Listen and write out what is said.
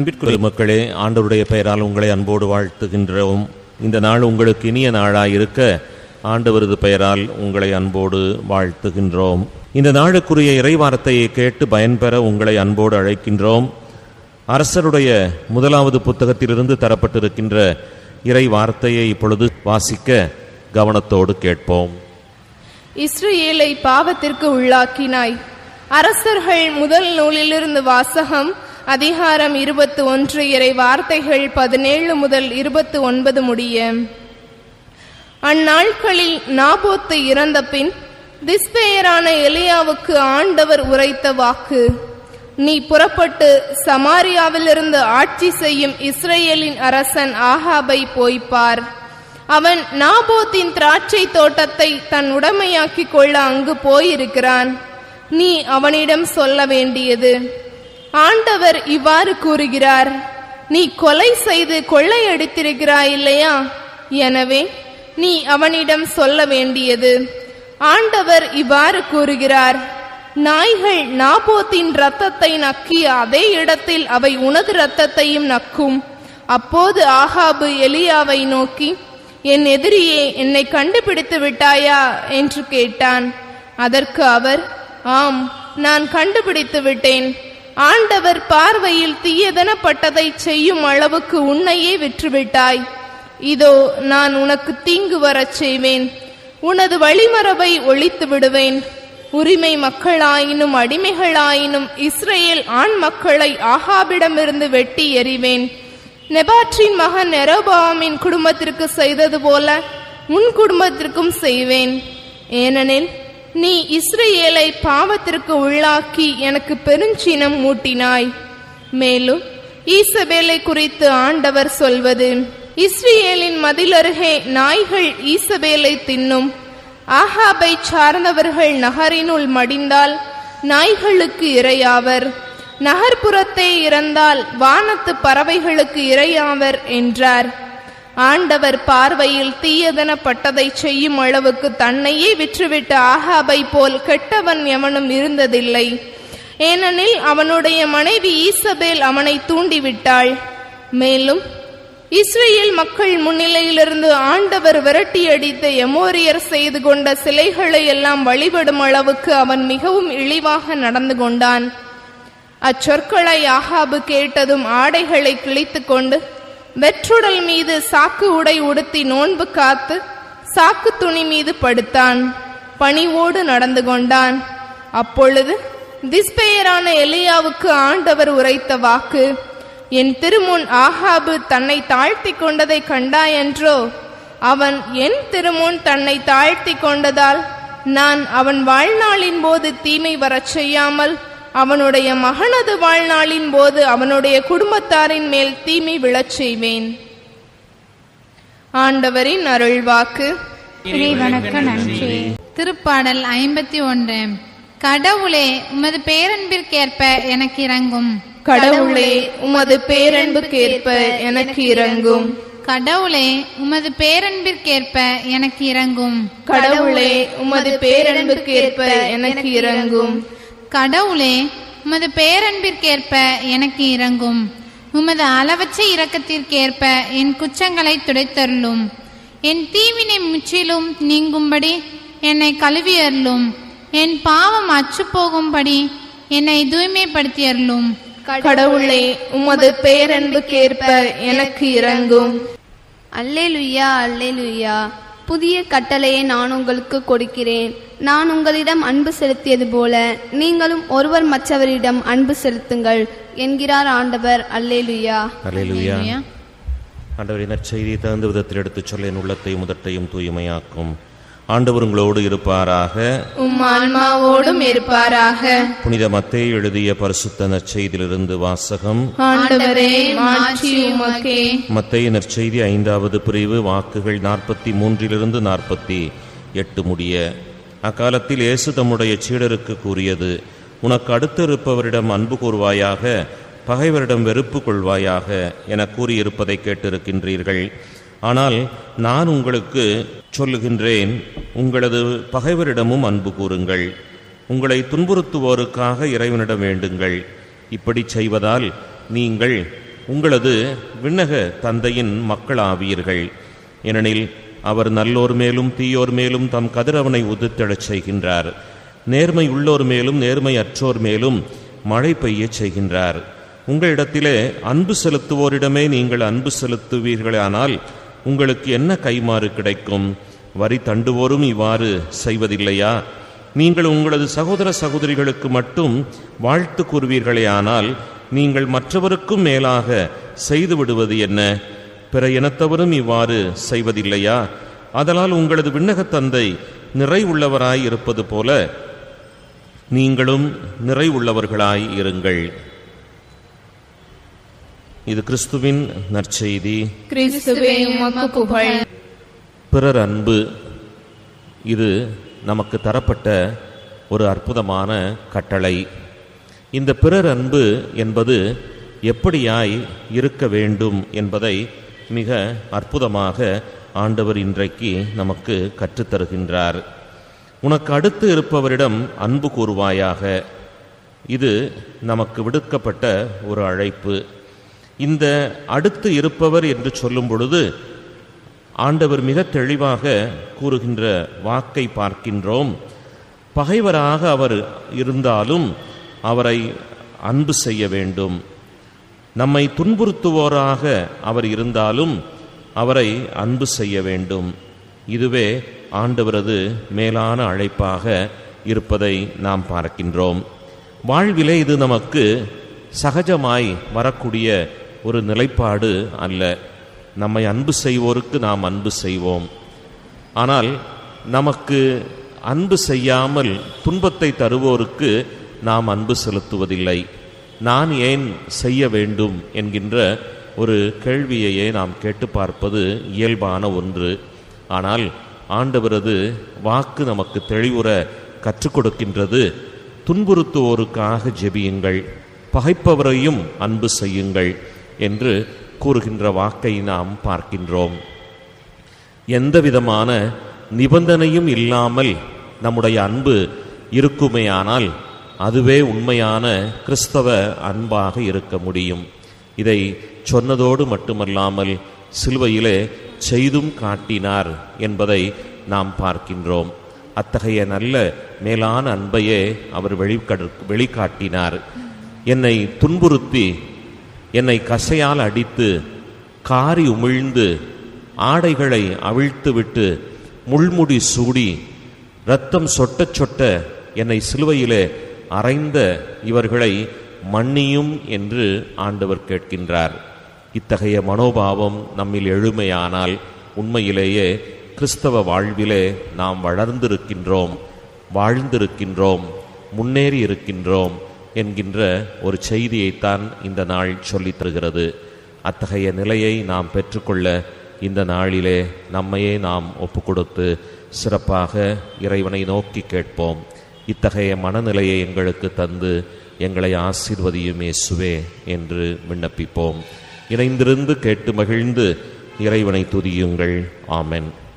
அன்பிற்குரிய மக்களே ஆண்டவருடைய பெயரால் உங்களை அன்போடு வாழ்த்துகின்றோம். இந்த நாள் உங்களுக்கு இனிய நாளாயிருக்க ஆண்டவரது பெயரால் உங்களை அன்போடு வாழ்த்துகின்றோம். இந்த நாளுக்குரிய இறைவார்த்தையை கேட்டு பயன்பெற உங்களை அன்போடு அழைக்கின்றோம். அரசருடைய முதலாவது புத்தகத்திலிருந்து தரப்பட்டிருக்கின்ற இறை வார்த்தையை இப்பொழுது வாசிக்க கவனத்தோடு கேட்போம். இஸ்ரவேலை பாவத்திற்கு உள்ளாக்கினாய். அரசர்கள் முதல் நூலிலிருந்து வாசகம் அதிகாரம் இருபத்து ஒன்று இறை வார்த்தைகள் பதினேழு முதல் இருபத்து ஒன்பது முடிய. அந்நாட்களில் நாபோத்து இறந்த பின் திஸ்பெயரான எலியாவுக்கு ஆண்டவர் உரைத்த வாக்கு நீ புறப்பட்டு சமாரியாவிலிருந்து ஆட்சி செய்யும் இஸ்ரேலின் அரசன் ஆஹாபை போய்ப்பார் அவன் நாபோத்தின் திராட்சை தோட்டத்தை தன் உடமையாக்கிக் கொள்ள அங்கு போயிருக்கிறான். நீ அவனிடம் சொல்ல வேண்டியது ஆண்டவர் இவ்வாறு கூறுகிறார் நீ கொலை செய்து கொள்ளையடித்திருக்கிறாய் இல்லையா? எனவே நீ அவனிடம் சொல்ல வேண்டியது. ஆண்டவர் இவ்வாறு கூறுகிறார் நாய்கள் நாபோத்தின் இரத்தத்தை நக்கிய அதே இடத்தில் அவை உனது இரத்தத்தையும் நக்கும். அப்போது ஆகாபு எலியாவை நோக்கி என் எதிரியே என்னை கண்டுபிடித்து விட்டாயா? என்று கேட்டான். அதற்கு அவர் ஆம் நான் கண்டுபிடித்து விட்டேன். ஆண்டவர் பார்வையில் தீயதனப்பட்டதை செய்யும் அளவுக்கு உன்னையே விற்றுவிட்டாய். இதோ நான் உனக்கு தீங்கு வரச் செய்வேன். உனது வழிமரபை ஒழித்து விடுவேன். உரிமை மக்களாயினும் அடிமைகளாயினும் இஸ்ரேல் ஆண் மக்களை ஆகாபிடமிருந்து வெட்டி எறிவேன். நெபாற்றின் மகன் நெரோபாமின் குடும்பத்திற்கு செய்தது போல உன் குடும்பத்திற்கும் செய்வேன். ஏனெனில் நீ இஸ்ரேலை பாவத்திற்கு உள்ளாக்கி எனக்கு பெருஞ்சினம் மூட்டினாய் மேலும் ஈசபேலை குறித்து ஆண்டவர் சொல்வது இஸ்ரேலின் மதிலருகே நாய்கள் ஈசபேலை தின்னும். ஆஹாபை சார்ந்தவர்கள் நகரினுள் மடிந்தால் நாய்களுக்கு இரையாவர். நகர்ப்புறத்தே இறந்தால் வானத்து பறவைகளுக்கு இரையாவர் என்றார். ஆண்டவர் பார்வையில் தீயதனப்பட்டதை செய்யும் அளவுக்கு தன்னையே விற்றுவிட்ட ஆகாபை போல் கெட்டவன் எவனும் இருந்ததில்லை. ஏனெனில் அவனுடைய மனைவி ஈசபேல் அவனை தூண்டிவிட்டாள். மேலும் இஸ்ரேல் மக்கள் முன்னிலையிலிருந்து ஆண்டவர் விரட்டியடித்த எமோரியர் செய்து கொண்ட சிலைகளை எல்லாம் வழிபடும் அளவுக்கு அவன் மிகவும் இழிவாக நடந்து கொண்டான். அச்சொற்களை ஆகாபு கேட்டதும் ஆடைகளை கிழித்து கொண்டு வெற்றுடல் மீது சாக்கு உடை உடுத்தி நோன்பு காத்து சாக்கு துணி மீது படுத்தான். பணிவோடு நடந்து கொண்டான். அப்பொழுது திஸ்பெயரான எலியாவுக்கு ஆண்டவர் உரைத்த வாக்கு என் திருமுன் ஆகாபு தன்னை தாழ்த்தி கொண்டதை கண்டாயன்றோ அவன் என் திருமுன் தன்னை தாழ்த்தி கொண்டதால் நான் அவன் வாழ்நாளின் போது தீமை வரச் செய்யாமல் அவனுடைய மகனது வாழ்நாளின் போது அவனுடைய குடும்பத்தாரின் மேல் தீமை விழச் செய்வேன். ஆண்டவரின் அருள்வாக்கு. திருப்பாடல் ஐம்பத்தி ஒன்று. கடவுளே உமது பேரன்பிற்கேற்ப எனக்கு இறங்கும் கடவுளே உமது பேரன்புக்கேற்ப எனக்கு இறங்கும் கடவுளே உமது பேரன்பிற்கேற்ப எனக்கு இறங்கும் கடவுளே உமது பேரன்புக்கேற்ப எனக்கு இறங்கும் கடவுளே உமது பேரன்பிற்கேற்ப எனக்கு இறங்கும் உமது அளவற்ற இரக்கத்திற்கேற்ப என் குற்றங்களை துடைத்தருளும். என் தீவினை முற்றிலும் நீங்கும்படி என்னை கழுவியருளும். என் பாவம் அற்றுப்போகும்படி என்னை தூய்மைப்படுத்தியருளும். கடவுளே உமது பேரன்புக்கேற்ப எனக்கு இறங்கும் அல்லேலுயா அல்லேலுயா. புதிய கட்டளையை நான் உங்களுக்கு கொடுக்கிறேன். நான் உங்களிடம் அன்பு செலுத்தியது போல நீங்களும் ஒருவர் மற்றவரிடம் அன்பு செலுத்துங்கள் என்கிறார் ஆண்டவர். அல்லேலுயா. அல்லேலூயா. ஆண்டவரின் நற்செய்தியை தகுந்த விதத்தில் எடுத்துச் சொல்ல என் உள்ளத்தையும் முதட்டையும் தூய்மையாக்கும். ஆண்டவர் உங்களோடு இருப்பாராக. உம் ஆன்மாவோடும் இருப்பாராக. புனித மத்தேயு எழுதிய பரிசுத்த நற்செய்தியிலிருந்து வாசகம். ஆண்டவரே மாற்றி உமக்கே. மத்தேயு நற்செய்தி ஐந்தாவது பிரிவு வாக்குகள் நாற்பத்தி மூன்றிலிருந்து நாற்பத்தி எட்டு முடிய. அக்காலத்தில் இயேசு தம்முடைய சீடருக்கு கூறியது உனக்கு அடுத்திருப்பவரிடம் அன்பு கூறுவாயாக பகைவரிடம் வெறுப்பு கொள்வாயாக என கூறியிருப்பதை கேட்டிருக்கின்றீர்கள். ஆனால் நான் உங்களுக்கு சொல்லுகின்றேன் உங்களது பகைவரிடமும் அன்பு கூறுங்கள். உங்களை துன்புறுத்துவோருக்காக இறைவனிடம் வேண்டுங்கள். இப்படி செய்வதால் நீங்கள் உங்களது விண்ணக தந்தையின் மக்களாவீர்கள். ஏனெனில் அவர் நல்லோர் மேலும் தீயோர் மேலும் தம் கதிரவனை உதித்தெழச் செய்கின்றார். நேர்மை உள்ளோர் மேலும் நேர்மை அற்றோர் மேலும் மழை பெய்யச் செய்கின்றார். உங்களிடத்திலே அன்பு செலுத்துவோரிடமே நீங்கள் அன்பு செலுத்துவீர்களானால் உங்களுக்கு என்ன கைமாறு கிடைக்கும்? வரி தண்டுவோரும் இவ்வாறு செய்வதில்லையா? நீங்கள் உங்களது சகோதர சகோதரிகளுக்கு மட்டும் வாழ்த்து கூறுவீர்களேயானால் நீங்கள் மற்றவருக்கும் மேலாக செய்து விடுவது என்ன? பிற இனத்தவரும் இவ்வாறு செய்வதில்லையா? அதனால் உங்களது விண்ணகத் தந்தை நிறைவுள்ளவராய் இருப்பது போல நீங்களும் நிறைவுள்ளவர்களாய் இருங்கள். இது கிறிஸ்துவின் நற்செய்தி. கிறிஸ்துவே உமக்கு புகழ். பிறர் அன்பு. இது நமக்கு தரப்பட்ட ஒரு அற்புதமான கட்டளை. இந்த பிறர் அன்பு என்பது எப்படியாய் இருக்க வேண்டும் என்பதை மிக அற்புதமாக ஆண்டவர் இன்றைக்கு நமக்கு கற்றுத்தருகின்றார். உனக்கு அடுத்து இருப்பவரிடம் அன்பு கூறுவாயாக. இது நமக்கு விடுக்கப்பட்ட ஒரு அழைப்பு. இந்த அடுத்து இருப்பவர் என்று சொல்லும் பொழுது ஆண்டவர் மிக தெளிவாக கூறுகின்ற வாக்கை பார்க்கின்றோம். பகைவராக அவர் இருந்தாலும் அவரை அன்பு செய்ய வேண்டும். நம்மை துன்புறுத்துவோராக அவர் இருந்தாலும் அவரை அன்பு செய்ய வேண்டும். இதுவே ஆண்டவரது மேலான அழைப்பாக இருப்பதை நாம் பார்க்கின்றோம். வாழ்விலே இது நமக்கு சகஜமாய் வரக்கூடிய ஒரு நிலைப்பாடு அல்ல. நம்மை அன்பு செய்வோருக்கு நாம் அன்பு செய்வோம். ஆனால் நமக்கு அன்பு செய்யாமல் துன்பத்தை தருவோருக்கு நாம் அன்பு செலுத்துவதில்லை. நான் ஏன் செய்ய வேண்டும் என்கின்ற ஒரு கேள்வியையே நாம் கேட்டு பார்ப்பது இயல்பான ஒன்று. ஆனால் ஆண்டவரது வாக்கு நமக்கு தெளிவுற கற்றுக் கொடுக்கின்றது. துன்புறுத்துவோருக்காக ஜெபியுங்கள். பகைப்பவரையும் அன்பு செய்யுங்கள். என்று கூறுகின்ற வாக்கை நாம் பார்க்கின்றோம். எந்த விதமான நிபந்தனையும் இல்லாமல் நம்முடைய அன்பு இருக்குமேயானால் அதுவே உண்மையான கிறிஸ்தவ அன்பாக இருக்க முடியும். இதை சொன்னதோடு மட்டுமல்லாமல் சிலுவையிலே செய்தும் காட்டினார் என்பதை நாம் பார்க்கின்றோம். அத்தகைய நல்ல மேலான அன்பையே அவர் வெளிக்கடு வெளிக்காட்டினார். என்னை துன்புறுத்தி என்னை கசையால் அடித்து காரி உமிழ்ந்து ஆடைகளை அவிழ்த்துவிட்டு முள்முடி சூடி இரத்தம் சொட்ட சொட்ட என்னை சிலுவையிலே அறைந்த இவர்களை மன்னியும் என்று ஆண்டவர் கேட்கின்றார். இத்தகைய மனோபாவம் நம்மில் எழுமையானால் உண்மையிலேயே கிறிஸ்தவ வாழ்விலே நாம் வளர்ந்திருக்கின்றோம் வாழ்ந்திருக்கின்றோம் முன்னேறி இருக்கின்றோம் என்கின்ற ஒரு செய்தியைத்தான் இந்த நாள் சொல்லித் தருகிறது. அத்தகைய நிலையை நாம் பெற்றுக்கொள்ள இந்த நாளிலே நம்மையே நாம் ஒப்புக்கொடுத்து சிறப்பாக இறைவனை நோக்கி கேட்போம். இத்தகைய மனநிலையை எங்களுக்கு தந்து எங்களை ஆசீர்வதியுமே சுவே என்று விண்ணப்பிப்போம். இணைந்திருந்து கேட்டு மகிழ்ந்து இறைவனை துதியுங்கள். ஆமென்.